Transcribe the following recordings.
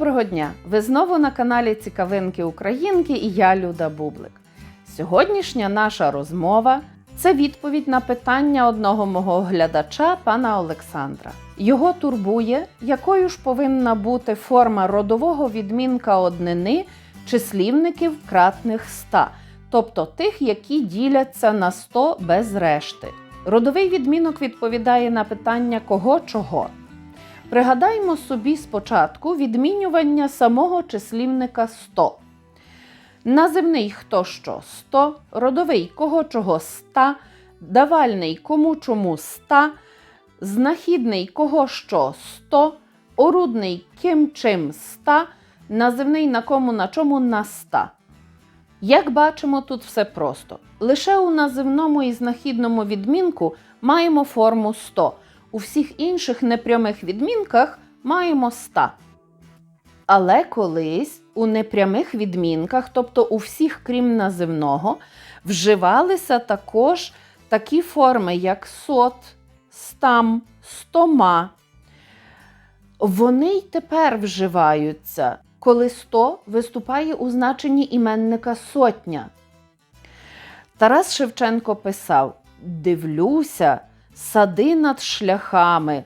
Доброго дня! Ви знову на каналі Цікавинки Українки і я Люда Бублик. Сьогоднішня наша розмова це відповідь на питання одного мого глядача, пана Олександра. Його турбує, якою ж повинна бути форма родового відмінка однини числівників кратних 100, тобто тих, які діляться на 100 без решти. Родовий відмінок відповідає на питання кого чого. Пригадаймо собі спочатку відмінювання самого числівника 100. Називний хто що 100, родовий кого чого 100, давальний кому чому 100, знахідний кого що 100, орудний ким чим 100, називний на кому на чому на 100. Як бачимо, тут все просто. Лише у називному і знахідному відмінку маємо форму 100. У всіх інших непрямих відмінках маємо 100. Але колись у непрямих відмінках, тобто у всіх, крім називного, вживалися також такі форми, як сот, стам, стома. Вони й тепер вживаються, коли 100 виступає у значенні іменника сотня. Тарас Шевченко писав: Дивлюся, сади над шляхами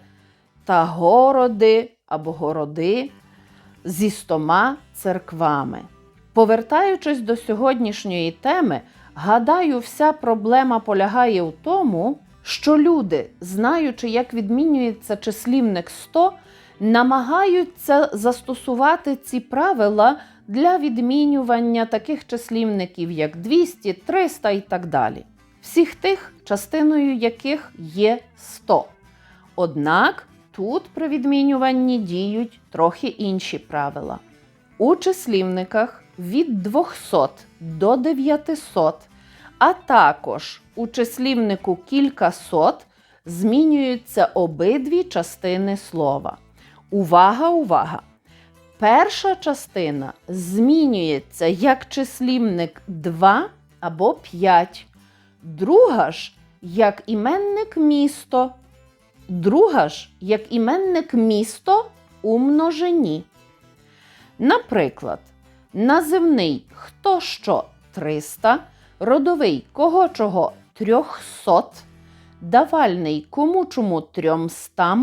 та городи або городи зі стома церквами. Повертаючись до сьогоднішньої теми, гадаю, вся проблема полягає в тому, що люди, знаючи, як відмінюється числівник 100, намагаються застосувати ці правила для відмінювання таких числівників, як 200, 300 і так далі. Всіх тих, частиною яких є 100. Однак тут при відмінюванні діють трохи інші правила. У числівниках від 200 до 900, а також у числівнику кількасот змінюються обидві частини слова. Увага, увага! Перша частина змінюється як числівник 2 або 5. Друга ж як іменник місто. Друга ж як іменник місто у множині. Наприклад, називний хто що 300, родовий кого чого 300, давальний кому чому 300,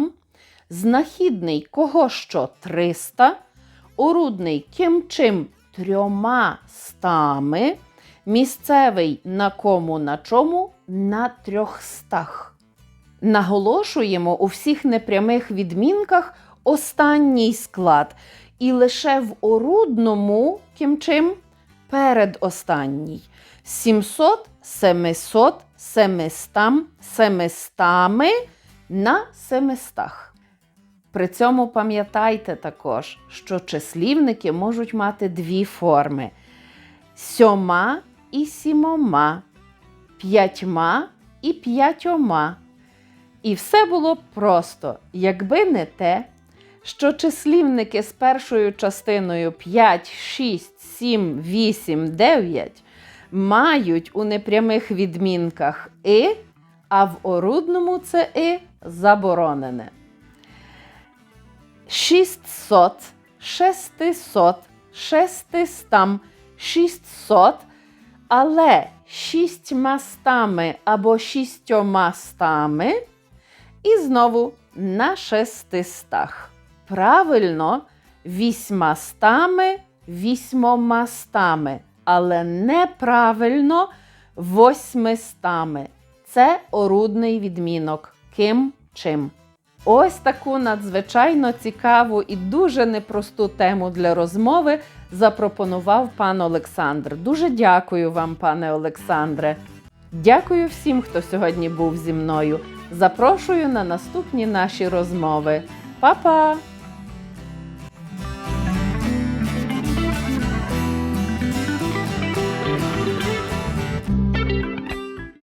знахідний кого що 300, орудний ким чим трьома стами, місцевий на кому на чому на трьохстах. Наголошуємо у всіх непрямих відмінках останній склад, і лише в орудному ким чим передостанній. 700, 700, 700, 700 на 700. При цьому пам'ятайте також, що числівники можуть мати дві форми: сьома і сімома, п'ятьма і п'ятьома. І все було просто, якби не те, що числівники з першою частиною 5, 6, 7, 8, 9 мають у непрямих відмінках и, а в орудному це и заборонене. 600, 600, 600, 600, але шістьма стами або шістьома стами і знову на шестистах. Правильно, вісьмастами, вісьмомастами, але неправильно восьмистами. Це орудний відмінок. Ким чим. Ось таку надзвичайно цікаву і дуже непросту тему для розмови запропонував пан Олександр. Дуже дякую вам, пане Олександре. Дякую всім, хто сьогодні був зі мною. Запрошую на наступні наші розмови. Па-па!